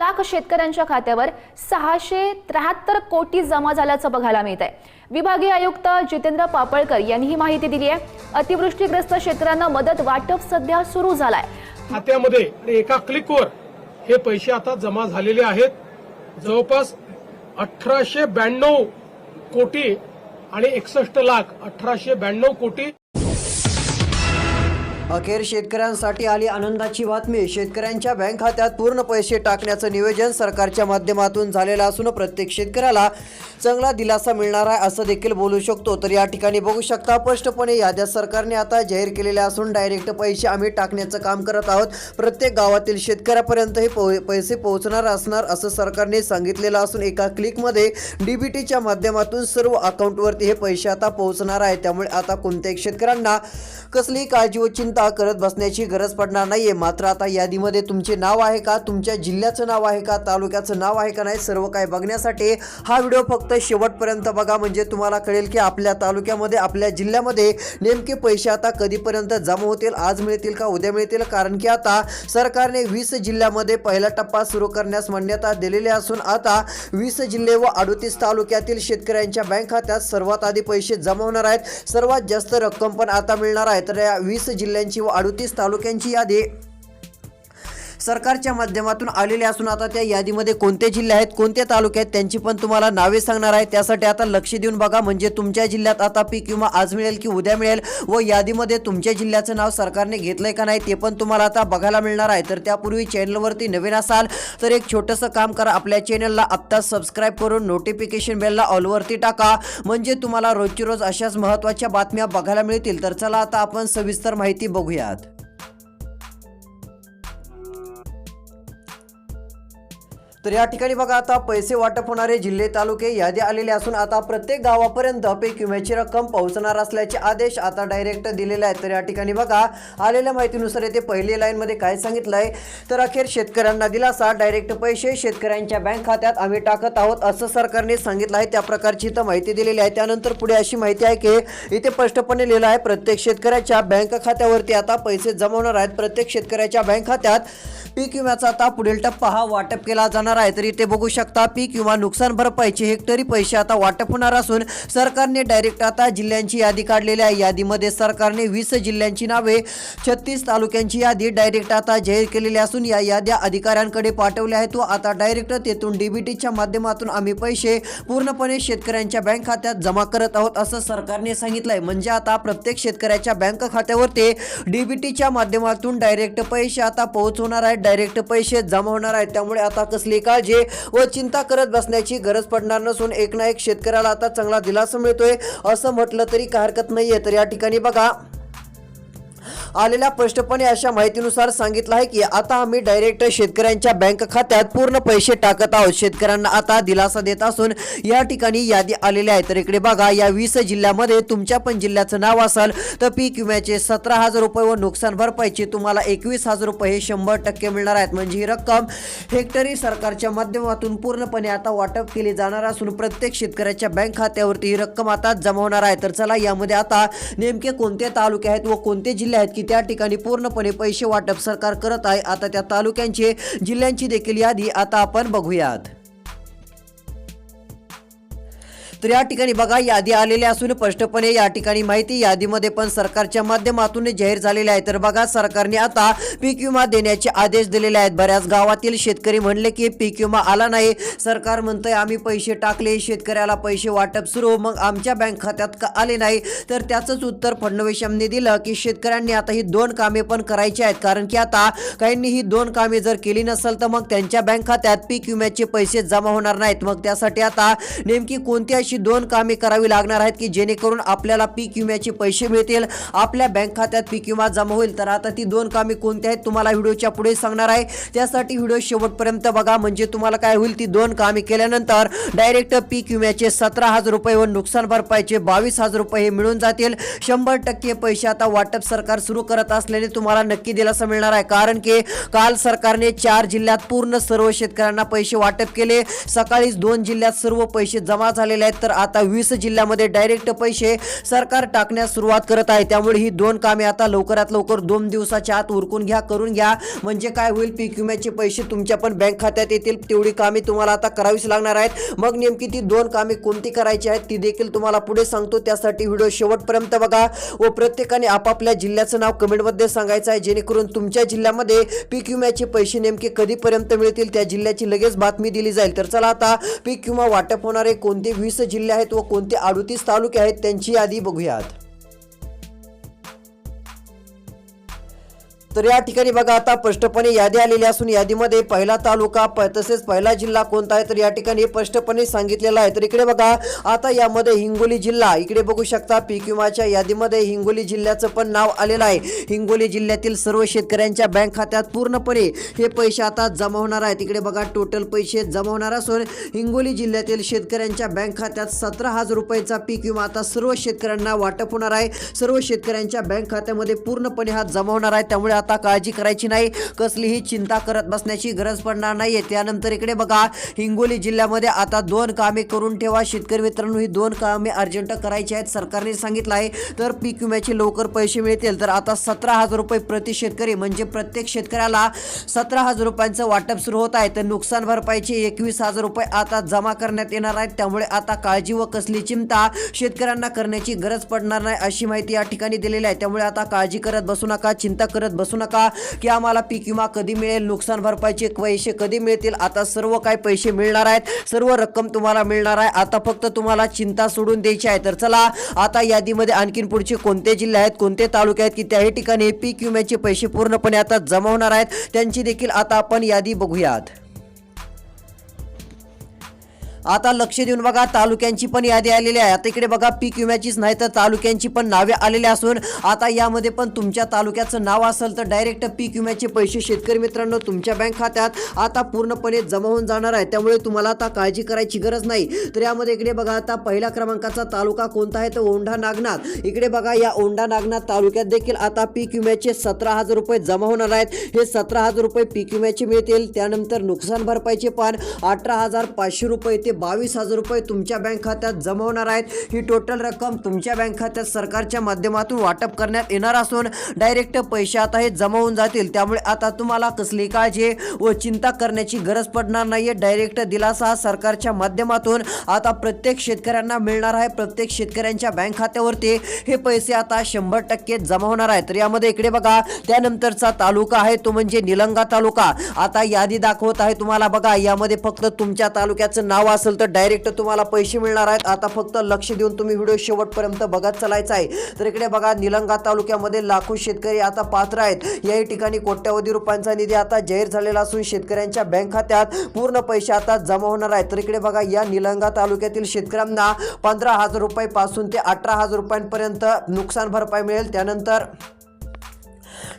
लाख शेतकऱ्यांच्या खात्यावर सहाशे त्र्याहत्तर कोटी जमा झाल्याचं बघायला मिळत आहे विभागीय आयुक्त जितेंद्र पापळकर यांनी ही माहिती दिली आहे. अतिवृष्टीग्रस्त शेतकऱ्यांना मदत वाटप सध्या सुरू झालाय. खात्यामध्ये आणि एका क्लिकवर हे पैसे आता जमा झालेले आहेत. जवळपास अठराशे ब्याण्णव कोटी आणि एकसष्ट लाख अठराशे ब्याण्णव कोटी अखेर शेतकऱ्यांसाठी आली आनंदाची बातमी. शेतकऱ्यांच्या बँक खात्यात पूर्ण पैसे टाकण्याचं नियोजन सरकारच्या माध्यमातून झालेलं असून प्रत्येक शेतकऱ्याला चांगला दिलासा मिळणार आहे असं देखील बोलू शकतो. तर या ठिकाणी बघू शकता स्पष्टपणे याद्या सरकारने आता जाहीर केलेल्या असून डायरेक्ट पैसे आम्ही टाकण्याचं काम करत आहोत. प्रत्येक गावातील शेतकऱ्यापर्यंत हे पो- पैसे पोहोचणार असणार असं सरकारने सांगितलेलं असून एका क्लिकमध्ये डीबीटीच्या माध्यमातून सर्व अकाउंटवरती हे पैसे आता पोहोचणार आहे त्यामुळे आता कोणत्याही शेतकऱ्यांना कसलीही काळजी व चिंता करत बसण्याची गरज पडणार नाहीये. मात्र आता यादीमध्ये तुमचे नाव आहे का तुमच्या जिल्ह्याचं नाव आहे का तालुक्याचं नाव आहे का नाही सर्व काही बघण्यासाठी हा व्हिडिओ फक्त शेवटपर्यंत बघा. म्हणजे तुम्हाला कळेल की आपल्या तालुक्यामध्ये आपल्या जिल्ह्यामध्ये नेमके पैसे आता कधीपर्यंत जमा होतील आज मिळतील का उद्या मिळतील? कारण की आता सरकारने वीस जिल्ह्यामध्ये पहिला टप्पा सुरू करण्यास मान्यता दिलेली असून आता वीस जिल्हे व अडोतीस तालुक्यातील शेतकऱ्यांच्या बँक खात्यात सर्वात आधी पैसे जमा होणार आहेत. सर्वात जास्त रक्कम पण आता मिळणार आहे. तर या वीस जिल्ह्यांची व अडतीस तालुक्यांची यादी. सरकारच्या माध्यमातून आलेले असून आता त्या यादीमध्ये कोणते जिल्हे आहेत कोणते तालुके आहेत त्यांची पण तुम्हाला नावे सांगणार आहे. त्यासाठी आता लक्ष देऊन बघा. म्हणजे तुमच्या जिल्ह्यात आता पीक विमा आज मिळेल की उद्या मिळेल व यादीमध्ये तुमच्या जिल्ह्याचं नाव सरकारने घेतलंय का नाही ते पण तुम्हाला आता बघायला मिळणार आहे. तर त्यापूर्वी चॅनलवरती नवीन असाल तर एक छोटंसं काम करा. आपल्या चॅनलला आत्ताच सबस्क्राईब करून नोटिफिकेशन बेलला ऑलवरती टाका. म्हणजे तुम्हाला रोजची रोज अशाच महत्त्वाच्या बातम्या बघायला मिळतील. तर चला आता आपण सविस्तर माहिती बघूयात. तर या ठिकाणी बघा आता पैसे वाटप होणारे जिल्हे तालुके यादी आलेले असून आता प्रत्येक गावापर्यंत पीक विम्याची रक्कम पोहोचणार असल्याचे आदेश आता डायरेक्ट दिलेले आहेत. तर या ठिकाणी बघा आलेल्या माहितीनुसार येथे पहिली लाईनमध्ये काय सांगितलंय? तर अखेर शेतकऱ्यांना दिलासा डायरेक्ट पैसे शेतकऱ्यांच्या बँक खात्यात आम्ही टाकत आहोत असं सरकारने सांगितलं आहे. त्या प्रकारची इथं माहिती दिलेली आहे. त्यानंतर पुढे अशी माहिती आहे की इथे स्पष्टपणे लिहिलं आहे प्रत्येक शेतकऱ्याच्या बँक खात्यावरती आता पैसे जमवणार आहेत. प्रत्येक शेतकऱ्याच्या बँक खात्यात पीक विम्याचा आता पुढील टप्पा हा वाटप केला जाणार आहे. तर इथे बघू शकता पीक किंवा नुकसान भरपाईचे हेक्टरी पैसे आता वाटप होणार असून सरकारने डायरेक्ट आता जिल्ह्यांची यादी काढलेली आहे. यादीमध्ये सरकारने वीस जिल्ह्यांची नावे छत्तीस तालुक्यांची यादी डायरेक्ट आता जाहीर केलेली असून या याद्या अधिकाऱ्यांकडे पाठवल्या आहेत. व आता डायरेक्ट तेथून डीबीटीच्या माध्यमातून आम्ही पैसे पूर्णपणे शेतकऱ्यांच्या बँक खात्यात जमा करत आहोत असं सरकारने सांगितलंय. म्हणजे आता प्रत्येक शेतकऱ्याच्या बँक खात्यावर ते डीबीटीच्या माध्यमातून डायरेक्ट पैसे आता पोहोचवणार आहेत. डायरेक्ट पैसे जमा होणार आहेत. त्यामुळे आता कसली काळजी व चिंता करत बसण्याची गरज पडणार नसून एक ना एक शेतकऱ्याला आता चांगला दिलासा मिळतोय असं म्हटलं तरी काय हरकत नाहीये. तर या ठिकाणी बघा. आलेल्या स्पष्टपणे अशा माहितीनुसार सांगितलं आहे की आता आम्ही डायरेक्ट शेतकऱ्यांच्या बँक खात्यात पूर्ण पैसे टाकत आहोत. शेतकऱ्यांना आता दिलासा देत असून या ठिकाणी यादी आलेली आहे तर इकडे बघा या वीस जिल्ह्यामध्ये तुमच्या पण जिल्ह्याचं नाव असेल तर पीक विम्याचे सतरा हजार रुपये व नुकसान भरपाईचे तुम्हाला एकवीस हजार रुपये हे शंभर टक्के मिळणार आहेत. म्हणजे ही रक्कम हेक्टरी सरकारच्या माध्यमातून पूर्णपणे आता वाटप केली जाणार असून प्रत्येक शेतकऱ्याच्या बँक खात्यावरती ही रक्कम आता जमा होणार आहे. तर चला यामध्ये आता नेमके कोणते तालुके आहेत व कोणते जिल्हे आहेत की त्या ठिकाणी पूर्णपणे पैसे वाटप सरकार करत आहे. आता त्या तालुक्यांचे जिल्ह्यांची देखील यादी आता आपण बघूयात. तर या ठिकाणी बघा यादी आलेली असून स्पष्टपणे या ठिकाणी माहिती यादीमध्ये पण सरकारच्या माध्यमातून जाहीर झालेली आहे तर बघा सरकारने आता पीक विमा देण्याचे आदेश दिलेले आहेत. बऱ्याच गावातील शेतकरी म्हणले की पीक विमा आला नाही. सरकार म्हणतंय आम्ही पैसे टाकले शेतकऱ्याला पैसे वाटप सुरू मग आमच्या बँक खात्यात का आले नाही? तर त्याचंच उत्तर फडणवीस यांनी दिलं की शेतकऱ्यांनी आता ही दोन कामे पण करायची आहेत. कारण की आता काहींनी ही दोन कामे जर केली नसेल तर मग त्यांच्या बँक खात्यात पीक विम्याचे पैसे जमा होणार नाहीत. मग त्यासाठी आता नेमकी कोणती अशी दोन कामे करावी लागणार आहेत की जेणेकरून आपल्याला पीक विम्याचे पैसे मिळतील आपल्या बँक खात्यात पीक विमा जमा होईल. तर आता ती दोन कामे कोणती आहेत तुम्हाला व्हिडिओच्या पुढे सांगणार आहे. त्यासाठी व्हिडिओ शेवटपर्यंत बघा. म्हणजे तुम्हाला काय होईल ती दोन कामे केल्यानंतर डायरेक्ट पीक विम्याचे सतरा हजार रुपये व नुकसान भरपाईचे बावीस हजार रुपये हे मिळून जातील. शंभर टक्के पैसे आता वाटप सरकार सुरू करत असल्याने तुम्हाला नक्की दिलासा मिळणार आहे. कारण की काल सरकारने चार जिल्ह्यात पूर्ण सर्व शेतकऱ्यांना पैसे वाटप केले. सकाळीच दोन जिल्ह्यात सर्व पैसे जमा झालेले आहेत. तर आता वीस जिल्ह्यामध्ये डायरेक्ट पैसे सरकार टाकण्यास सुरुवात करत आहे. त्यामुळे ही दोन कामे आता लवकरात लवकर दोन दिवसाच्या आत उरकून घ्या करून घ्या. म्हणजे काय होईल पीक विम्याचे पैसे तुमच्या पण बँक खात्यात येतील. तेवढी कामे तुम्हाला आता करावीच लागणार आहेत. मग नेमकी ती दोन कामे कोणती करायची आहेत ती देखील तुम्हाला पुढे सांगतो. त्यासाठी व्हिडिओ शेवटपर्यंत बघा. व प्रत्येकाने आपापल्या जिल्ह्याचं नाव कमेंटमध्ये सांगायचं आहे. जेणेकरून तुमच्या जिल्ह्यामध्ये पीक विम्याचे पैसे नेमके कधीपर्यंत मिळतील त्या जिल्ह्याची लगेच बातमी दिली जाईल. तर चला आता पीक विमा वाटप होणारे कोणते वीस जिल्हे आहेत व कोणते अडुतीस तालुके आहेत त्यांची यादी बघूयात. तर या ठिकाणी बघा आता स्पष्टपणे यादी आलेली असून यादीमध्ये पहिला तालुका प- तसेच पहिला जिल्हा कोणता आहे तर या ठिकाणी स्पष्टपणे सांगितलेला आहे. तर इकडे बघा आता यामध्ये हिंगोली जिल्हा इकडे बघू शकता पीक विमाच्या यादीमध्ये हिंगोली जिल्ह्याचं पण नाव आलेलं आहे. हिंगोली जिल्ह्यातील सर्व शेतकऱ्यांच्या बँक खात्यात पूर्णपणे हे पैसे आता जमा होणार आहेत. इकडे बघा टोटल पैसे जमा होणार असून हिंगोली जिल्ह्यातील शेतकऱ्यांच्या बँक खात्यात सतरा हजार रुपयाचा पीक विमा आता सर्व शेतकऱ्यांना वाटप होणार आहे. सर्व शेतकऱ्यांच्या बँक खात्यामध्ये पूर्णपणे हा जमा होणार आहे. त्यामुळे आता काळजी करायची नाही कसलीही चिंता करत बसण्याची गरज पडणार नाहीये. त्यानंतर इकडे बघा हिंगोली जिल्ह्यामध्ये आता दोन कामे करून ठेवा. शेतकरी मित्रांनो ही दोन कामे अर्जंट करायची आहेत. सरकारने सांगितलं आहे तर पीक विम्याचे लवकर पैसे मिळतील. तर आता सतरा हजार रुपये प्रति शेतकरी म्हणजे प्रत्येक शेतकऱ्याला सतरा हजार रुपयांचं वाटप सुरू होत आहे. तर नुकसान भरपाईचे एकवीस हजार रुपये आता जमा करण्यात येणार आहेत. त्यामुळे आता काळजी व कसली चिंता शेतकऱ्यांना करण्याची गरज पडणार नाही अशी माहिती या ठिकाणी दिलेली आहे. त्यामुळे आता काळजी करत बसू नका चिंता करत बसू नका की आम्हाला पीक विमा कधी मिळेल नुकसान भरपाईचे पैसे कधी मिळतील आता सर्व काही पैसे मिळणार आहेत सर्व रक्कम तुम्हाला मिळणार आहे. आता फक्त तुम्हाला चिंता सोडून द्यायची आहे. तर चला आता यादीमध्ये आणखीन पुढचे कोणते जिल्हे आहेत कोणते तालुके आहेत की त्याही ठिकाणी पीक विम्याचे पैसे पूर्णपणे आता जमा होणार आहेत त्यांची देखील आता आपण यादी बघूयात. आता लक्ष देऊन बघा तालुक्यांची पण यादी आलेली आहे. आता इकडे बघा पीक विम्याचीच नाही तर तालुक्यांची पण नावे आलेली असून आता यामध्ये पण तुमच्या तालुक्याचं नाव असेल तर डायरेक्ट पीक विम्याचे पैसे शेतकरी मित्रांनो तुमच्या बँक खात्यात आता पूर्णपणे जमा होऊन जाणार आहे. त्यामुळे तुम्हाला आता काळजी करायची गरज नाही. तर यामध्ये इकडे बघा आता पहिल्या क्रमांकाचा तालुका कोणता आहे? तर औंढा नागनाथ. इकडे बघा या औंढा नागनाथ तालुक्यात देखील आता पीक विम्याचे सतरा हजार रुपये जमा होणार आहेत. हे सतरा हजार रुपये पीक विम्याचे मिळतील. त्यानंतर नुकसान भरपाईचे पण अठरा हजार पाचशे रुपये ते बावीस हजार रुपये तुमच्या बँक खात्यात जमा होणार आहेत. ही टोटल रक्कम तुमच्या बँक खात्यात सरकारच्या माध्यमातून वाटप करण्यात येणार असून डायरेक्ट पैसे आता हे जमा होऊन जातील. त्यामुळे आता तुम्हाला कसली काळजी व चिंता करण्याची गरज पडणार नाहीये. डायरेक्ट दिलासा हा सरकारच्या माध्यमातून आता प्रत्येक शेतकऱ्यांना मिळणार आहे. प्रत्येक शेतकऱ्यांच्या बँक खात्यावरती हे पैसे आता शंभर टक्के जमा होणार आहेत. तर यामध्ये इकडे बघा त्यानंतरचा तालुका आहे तो म्हणजे निलंगा तालुका. आता यादी दाखवत आहे तुम्हाला बघा यामध्ये फक्त तुमच्या तालुक्याचं नाव असेल तर डायरेक्ट तुम्हाला पैसे मिळणार आहेत. आता फक्त लक्ष देऊन तुम्ही व्हिडिओ शेवटपर्यंत बघत चालायचा आहे. तर इकडे बघा निलंगा तालुक्यामध्ये लाखो शेतकरी आता पात्र आहेत. याही ठिकाणी कोट्यावधी रुपयांचा निधी आता जाहीर झालेला असून शेतकऱ्यांच्या बँक खात्यात पूर्ण पैसे आता जमा होणार आहेत. तर इकडे बघा या निलंगा तालुक्यातील शेतकऱ्यांना पंधरा हजार रुपयापासून ते अठरा हजार रुपयांपर्यंत नुकसान भरपाई मिळेल. त्यानंतर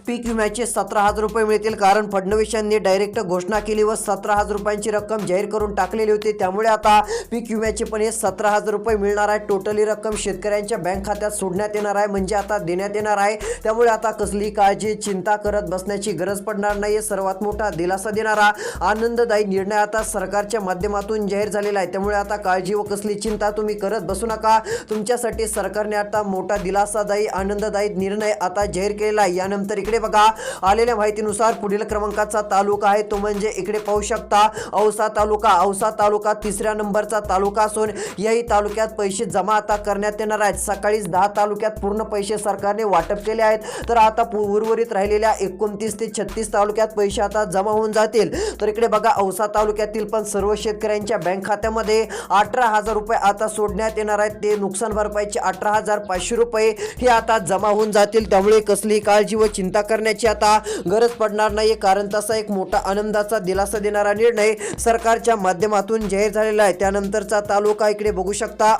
पीक विम्याचे सतरा हजार रुपये मिळतील कारण फडणवीस यांनी डायरेक्ट घोषणा केली व सतरा हजार रुपयांची रक्कम जाहीर करून टाकलेली होती. त्यामुळे आता पीक विम्याचे पण हे सतरा हजार रुपये मिळणार आहे. टोटली रक्कम शेतकऱ्यांच्या बँक खात्यात सोडण्यात येणार आहे. म्हणजे आता देण्यात येणार आहे. त्यामुळे आता कसली काळजी चिंता करत बसण्याची गरज पडणार नाही. सर्वात मोठा दिलासा देणारा आनंददायी निर्णय आता सरकारच्या माध्यमातून जाहीर झालेला आहे. त्यामुळे आता काळजी व कसली चिंता तुम्ही करत बसू नका. तुमच्यासाठी सरकारने आता मोठा दिलासादायी आनंददायी निर्णय आता जाहीर केलेला आहे. यानंतर इकडे बघा आलेल्या माहितीनुसार पुढील क्रमांकाचा तालुका आहे तो म्हणजे इकडे पाहू शकता औसा तालुका. औसा तालुका तिसऱ्या नंबरचा तालुका असून याही तालुक्यात पैसे जमा आता करण्यात येणार आहेत. सकाळीच दहा तालुक्यात पूर्ण पैसे सरकारने वाटप केले आहेत. तर आता पु- उर्वरित राहिलेल्या एकोणतीस ते छत्तीस तालुक्यात पैसे आता जमा होऊन जातील. तर इकडे बघा औसा तालुक्यातील पण सर्व शेतकऱ्यांच्या बँक खात्यामध्ये अठरा हजार रुपये आता सोडण्यात येणार आहेत. ते नुकसान भरपाईचे अठरा हजार पाचशे रुपये हे आता जमा होऊन जातील. त्यामुळे कसली काळजी व चिंता करण्याची आता गरज पडणार नाही कारण तसा एक मोठा आनंदाचा दिलासा देणारा निर्णय सरकारच्या माध्यमातून जाहीर झालेला आहे. त्यानंतरचा तालुका इकडे बघू शकता.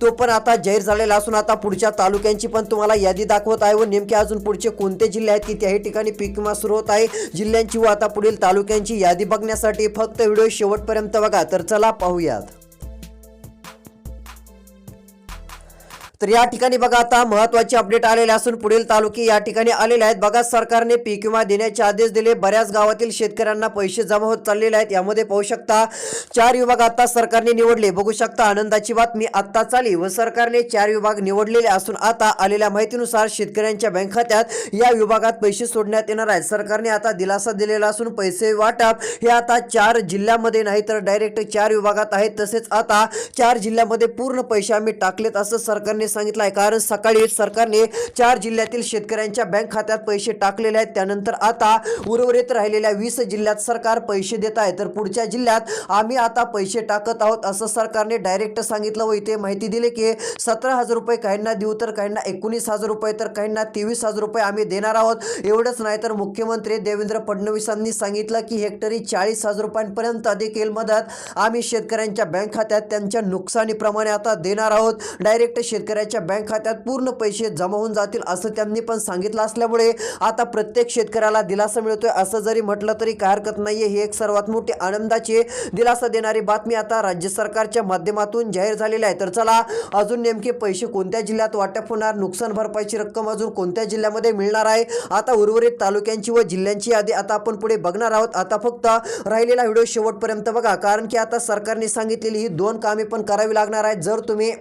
तो पण आता जाहीर झालेला असून आता पुढच्या तालुक्यांची पण तुम्हाला यादी दाखवत आहे व नेमके अजून पुढचे कोणते जिल्हे आहेत की त्याही ठिकाणी पीक विमा सुरू होत आहे. जिल्ह्यांची व आता पुढील तालुक्यांची यादी बघण्यासाठी फक्त व्हिडिओ शेवटपर्यंत बघा. तर चला पाहूयात. तर या ठिकाणी बघा आता महत्त्वाचे अपडेट आलेले असून पुढील तालुके या ठिकाणी आलेले आहेत. बघा सरकारने पीक विमा देण्याचे आदेश दिले. बऱ्याच गावातील शेतकऱ्यांना पैसे जमा होत चाललेले आहेत. यामध्ये पाहू शकता चार विभाग आता सरकारने निवडले. बघू शकता आनंदाची बातमी आत्ताच आली व सरकारने चार विभाग निवडलेले असून आता आलेल्या माहितीनुसार शेतकऱ्यांच्या बँक खात्यात या विभागात पैसे सोडण्यात येणार आहेत. सरकारने आता दिलासा दिलेला असून पैसे वाटप हे आता चार जिल्ह्यामध्ये नाही तर डायरेक्ट चार विभागात आहेत. तसेच आता चार जिल्ह्यामध्ये पूर्ण पैसे आम्ही टाकलेत असं सरकारने सांगितलं आहे. कारण सकाळी सरकारने चार जिल्ह्यातील शेतकऱ्यांच्या बँक खात्यात पैसे टाकलेले आहेत. त्यानंतर आता उर्वरित राहिलेल्या वीस जिल्ह्यात सरकार पैसे देत आहे. तर पुढच्या जिल्ह्यात आम्ही आता पैसे टाकत आहोत असं सरकारने डायरेक्ट सांगितलं व इथे माहिती दिली की सतरा हजार रुपये काहींना देऊ तर काहींना एकोणीस हजार रुपये तर काहींना तेवीस हजार रुपये आम्ही देणार आहोत. एवढंच नाही तर मुख्यमंत्री देवेंद्र फडणवीसांनी सांगितलं की हेक्टरी चाळीस हजार रुपयांपर्यंत देखील मदत आम्ही शेतकऱ्यांच्या बँक खात्यात त्यांच्या नुकसानीप्रमाणे आता देणार आहोत. डायरेक्ट शेतकऱ्याच्या बँक खात्यात पूर्ण पैसे जमा होऊन जातील असं त्यांनी पण सांगितलं असल्यामुळे आता प्रत्येक शेतकऱ्याला दिलासा मिळतोय असं जरी म्हटलं तरी काय हरकत नाहीये. ही एक सर्वात मोठी आनंदाची दिलासा देणारी बातमी आता राज्य सरकारच्या माध्यमातून जाहीर झालेली आहे. तर चला अजून नेमके पैसे कोणत्या जिल्ह्यात वाटप होणार नुकसान भरपाईची रक्कम अजून कोणत्या जिल्ह्यामध्ये मिळणार आहे आता उर्वरित तालुक्यांची व जिल्ह्यांची यादी आता आपण पुढे बघणार आहोत. आता फक्त राहिलेला व्हिडिओ शेवटपर्यंत बघा कारण की आता सरकारने सांगितलेली ही दोन कामे पण करावी लागणार आहेत. जर तुम्ही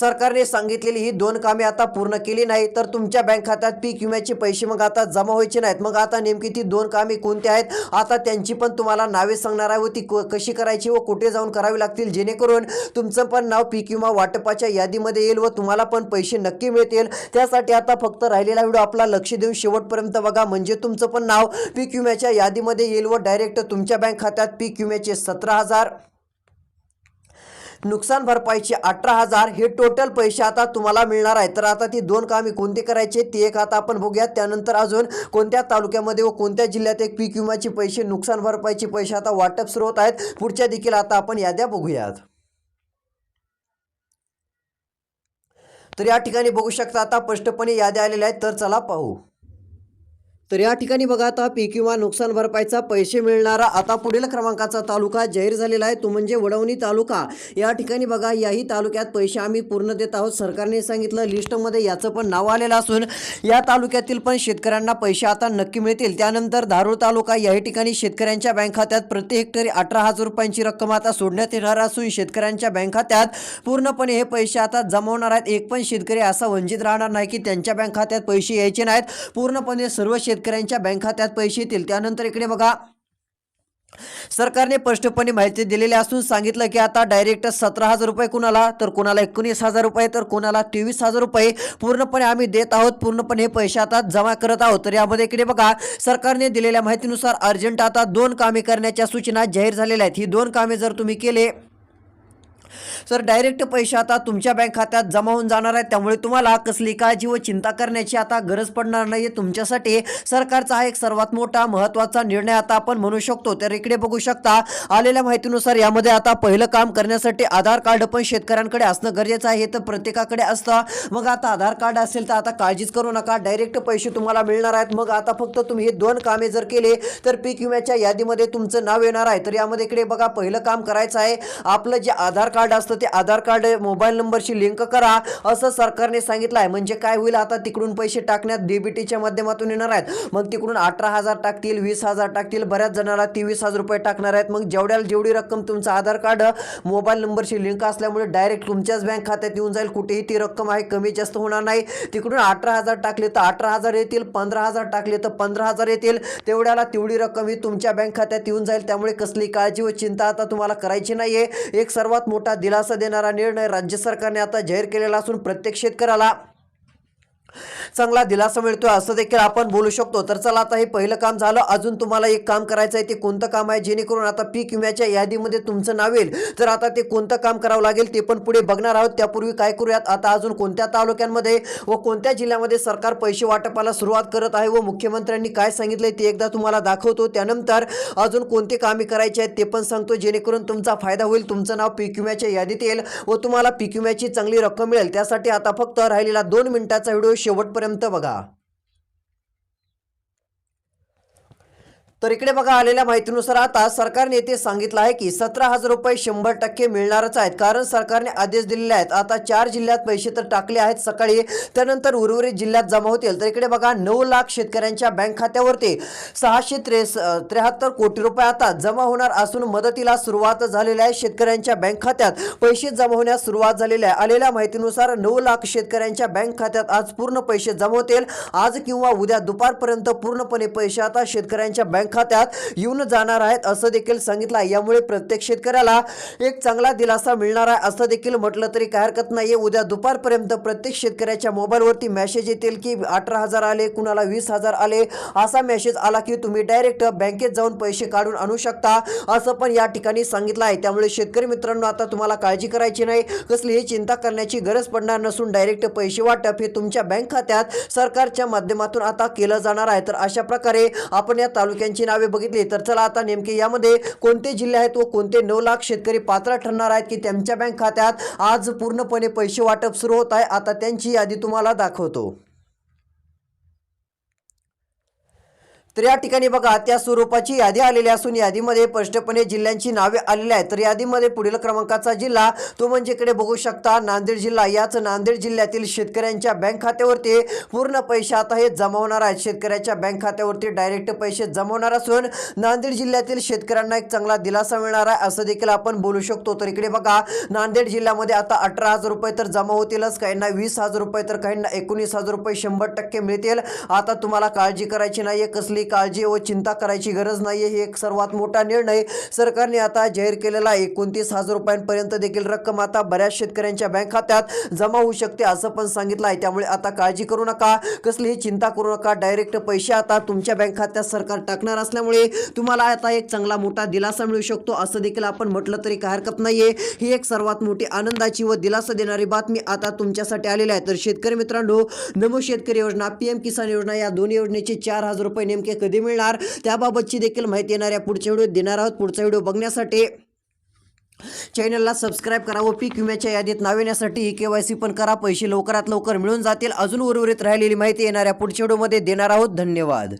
सरकारने सांगितलेली ही दोन कामे आता पूर्ण केली नाही तर तुमच्या बँक खात्यात पीक विम्याचे पैसे मग आता जमा व्हायचे नाहीत. मग आता नेमकी ती दोन कामे कोणती आहेत? आता त्यांची पण तुम्हाला नावे सांगणार आहे व ती क- कशी करायची व कुठे जाऊन करावी लागतील? जेणेकरून तुमचं पण नाव पीक विमा वाटपाच्या यादीमध्ये येईल व तुम्हाला पण पैसे नक्की मिळतील. त्यासाठी आता फक्त राहिलेला व्हिडिओ आपला लक्ष देऊन शेवटपर्यंत बघा. म्हणजे तुमचं पण नाव पीक विम्याच्या यादीमध्ये येईल व डायरेक्ट तुमच्या बँक खात्यात पीक विम्याचे सतरा हजार नुकसान भरपाईचे अठरा हजार हे टोटल पैसे आता तुम्हाला मिळणार आहे. तर आता ती दोन कामे कोणती करायचे ती एक आता आपण बघूयात. त्यानंतर अजून कोणत्या तालुक्यामध्ये व कोणत्या जिल्ह्यात एक पीक विम्याचे पैसे नुकसान भरपाईचे पैसे आता वाटप सुरू होत आहेत. पुढच्या देखील आता आपण याद्या बघूयात. तर या ठिकाणी बघू शकता आता स्पष्टपणे याद्या आलेल्या आहेत. तर चला पाहू. तर या ठिकाणी बघा आता पीक विमा नुकसान भरपाईचा पैसे मिळणारा आता पुढील क्रमांकाचा तालुका जाहीर झालेला आहे. तो म्हणजे वडवणी तालुका. या ठिकाणी बघा याही तालुक्यात पैसे आम्ही पूर्ण देत आहोत. सरकारने सांगितलं लिस्टमध्ये याचं पण नाव आलेलं असून या तालुक्यातील पण शेतकऱ्यांना पैसे आता नक्की मिळतील. त्यानंतर धारूळ तालुका याही ठिकाणी शेतकऱ्यांच्या बँक खात्यात प्रति हेक्टरी अठरा हजार रुपयांची रक्कम आता सोडण्यात येणार असून शेतकऱ्यांच्या बँक खात्यात पूर्णपणे हे पैसे आता जमवणार आहेत. एक पण शेतकरी असा वंचित राहणार नाही की त्यांच्या बँक खात्यात पैसे यायचे नाहीत. पूर्णपणे सर्व शेत शेतकऱ्यांच्या बँक खात्यात पैसे येतील. त्यानंतर इकडे बघा. सरकारने स्पष्टपणे माहिती दिलेली असून सांगितलं की आता डायरेक्ट सतरा हजार रुपये कुणाला? तर कुणाला एकोणीस हजार रुपये तर कुणाला तेवीस हजार रुपये. पूर्णपणे आम्ही देत आहोत. पूर्णपणे हे पैसे आता जमा करत आहोत. तर यामध्ये इकडे बघा. सरकारने दिलेल्या माहितीनुसार अर्जंट आता दोन कामे करण्याच्या सूचना जाहीर झालेल्या आहेत. ही दोन कामे जर तुम्ही केले सर डायरेक्ट पैसे आता तुमच्या बँक खात्यात जमा होऊन जाणार आहेत. त्यामुळे तुम्हाला कसली काळजी व चिंता करण्याची आता गरज पडणार नाही तुमच्यासाठी. सरकारचा हा एक सर्वात मोठा महत्त्वाचा निर्णय आता आपण म्हणू शकतो. तर इकडे बघू शकता आलेल्या माहितीनुसार यामध्ये आता पहिलं काम करण्यासाठी आधार कार्ड पण शेतकऱ्यांकडे असणं गरजेचं आहे. तर प्रत्येकाकडे असतं. मग आता आधार कार्ड असेल तर आता काळजीच करू नका. डायरेक्ट पैसे तुम्हाला मिळणार आहेत. मग आता फक्त तुम्ही हे दोन कामे जर केले तर पीक विम्याच्या यादीमध्ये तुमचं नाव येणार आहे. तर यामध्ये इकडे बघा पहिलं काम करायचं आहे. आपलं जे आधार कार्ड कार्ड असतं ते आधार कार्ड मोबाईल नंबरशी लिंक करा असं सरकारने सांगितलं आहे म्हणजे काय होईल आता? तिकडून पैसे टाकण्यात डीबीटीच्या माध्यमातून येणार आहेत. मग तिकडून अठरा हजार टाकतील वीस हजार टाकतील बऱ्याच जणांना तेवीस हजार रुपये टाकणार आहेत. मग जेवढ्याला जेवढी रक्कम तुमचं आधार कार्ड मोबाईल नंबरशी लिंक असल्यामुळे डायरेक्ट तुमच्याच बँक खात्यात येऊन जाईल. कुठेही ती रक्कम आहे कमी जास्त होणार नाही. तिकडून अठरा हजार टाकले तर अठरा हजार येतील पंधरा हजार टाकले तर पंधरा हजार येतील. तेवढ्याला तेवढी रक्कम ही तुमच्या बँक खात्यात येऊन जाईल. त्यामुळे कसली काळजी व चिंता आता तुम्हाला करायची नाहीये. एक सर्वात मोठा दिलासा देणारा निर्णय राज्य सरकारने आता जाहीर केलेला असून प्रत्येक शेतकऱ्याला चांगला दिलासा मिळतोय असं देखील आपण बोलू शकतो. तर चला आता हे पहिलं काम झालं. अजून तुम्हाला एक काम करायचं आहे ते कोणतं काम आहे? जेणेकरून आता पीक विम्याच्या यादीमध्ये तुमचं नाव येईल. तर आता ते कोणतं काम करावं लागेल ते पण पुढे बघणार आहोत. त्यापूर्वी काय करूयात? आता अजून कोणत्या तालुक्यांमध्ये व कोणत्या जिल्ह्यामध्ये सरकार पैसे वाटपाला सुरुवात करत आहे व मुख्यमंत्र्यांनी काय सांगितलंय ते एकदा तुम्हाला दाखवतो. त्यानंतर अजून कोणते कामे करायचे आहेत ते पण सांगतो. जेणेकरून तुमचा फायदा होईल तुमचं नाव पीक विम्याच्या यादीत येईल व तुम्हाला पीक विम्याची चांगली रक्कम मिळेल. त्यासाठी आता फक्त राहिलेला दोन मिनिटाचा व्हिडिओ शेवटपर्यंत बघा. तर इकडे बघा आलेल्या माहितीनुसार आता सरकारने येथे सांगितलं आहे की सतरा हजार रुपये शंभर टक्के मिळणारच आहेत. कारण सरकारने आदेश दिलेले आहेत. आता चार जिल्ह्यात पैसे तर टाकले आहेत सकाळी. त्यानंतर उर्वरित जिल्ह्यात जमा होतील. तर इकडे बघा नऊ लाख शेतकऱ्यांच्या बँक खात्यावरती सहाशे त्रेस त्र्याहत्तर कोटी रुपये आता जमा होणार असून मदतीला सुरुवात झालेली आहे शेतकऱ्यांच्या बँक खात्यात. पैसे जमा होण्यास सुरुवात झालेली आहे. आलेल्या माहितीनुसार नऊ लाख शेतकऱ्यांच्या बँक खात्यात आज पूर्ण पैसे जमा होतील. आज किंवा उद्या दुपारपर्यंत पूर्णपणे पैसे आता शेतकऱ्यांच्या बँक खात्यात येऊन जाणार आहेत असं देखील सांगितलं आहे. यामुळे प्रत्येक शेतकऱ्याला एक चांगला दिलासा मिळणार आहे असं देखील म्हटलं तरी काय हरकत नाहीये. उद्या दुपारपर्यंत प्रत्येक शेतकऱ्याच्या मोबाईलवरती मेसेज येतील की अठरा हजार आले कुणाला वीस हजार आले असा मेसेज आला की तुम्ही डायरेक्ट बँकेत जाऊन पैसे काढून आणू शकता असं पण या ठिकाणी सांगितलं आहे. त्यामुळे शेतकरी मित्रांनो आता तुम्हाला काळजी करायची नाही. कसलीही चिंता करण्याची गरज पडणार नसून डायरेक्ट पैसे वाटप हे तुमच्या बँक खात्यात सरकारच्या माध्यमातून आता केलं जाणार आहे. तर अशा प्रकारे आपण या तालुक्यांची नावे बघितली. तर चला आता नेमके यामध्ये कोणते जिल्हे आहेत व कोणते नऊ लाख शेतकरी पात्र ठरणार आहेत की त्यांच्या बँक खात्यात आज पूर्णपणे पैसे वाटप सुरू होत आहे. आता त्यांची यादी तुम्हाला दाखवतो. तर या ठिकाणी बघा त्या स्वरूपाची यादी आलेली असून यादीमध्ये स्पष्टपणे जिल्ह्यांची नावे आलेली आहेत. तर यादीमध्ये पुढील क्रमांकाचा जिल्हा तो म्हणजे इकडे बघू शकता नांदेड जिल्हा. याच नांदेड जिल्ह्यातील शेतकऱ्यांच्या बँक खात्यावरती पूर्ण पैसे आता हे जमा होणार आहेत. शेतकऱ्याच्या बँक खात्यावरती डायरेक्ट पैसे जमा होणार असून नांदेड जिल्ह्यातील शेतकऱ्यांना एक चांगला दिलासा मिळणार आहे असं देखील आपण बोलू शकतो. तर इकडे बघा नांदेड जिल्ह्यामध्ये आता अठरा हजार रुपये तर जमा होतीलच काहींना वीस हजार रुपये तर काहींना एकोणीस हजार रुपये शंभर टक्के मिळतील. आता तुम्हाला काळजी करायची नाही कसली काळजी व चिंता करायची गरज नाही हे एक सर्वात मोठा निर्णय. सरकारने आता जाहीर केलेला आहे. एकोणतीस हजार रुपयांपर्यंत देखील रक्कम आता बऱ्याच शेतकऱ्यांच्या बँक खात्यात जमा होऊ शकते असं पण सांगितलं आहे. त्यामुळे आता काळजी करू नका. कसलीही चिंता करू नका. डायरेक्ट पैसे आता तुमच्या बँक खात्यात सरकार टाकणार असल्यामुळे तुम्हाला आता एक चांगला मोठा दिलासा मिळू शकतो असं देखील आपण म्हटलं तरी काय हरकत नाहीये. ही एक सर्वात मोठी आनंदाची व दिलासा देणारी बातमी आता तुमच्यासाठी आलेली आहे. तर शेतकरी मित्रांनो नमो शेतकरी योजना पीएम किसान योजना या दोन्ही योजनेचे चार हजार रुपये नेमके कधी मिळणार? त्याबाबतची देखील माहिती येणाऱ्या पुढच्या व्हिडिओ देणार आहोत. पुढचा व्हिडिओ बघण्यासाठी चॅनलला सबस्क्राईब करा व पीक विम्याच्या यादीत नाव येण्यासाठी ही सी पण करा. पैसे लवकरात लवकर मिळून जातील. अजून उर्वरित राहिलेली माहिती येणाऱ्या पुढच्या व्हिडिओमध्ये देणार आहोत. धन्यवाद.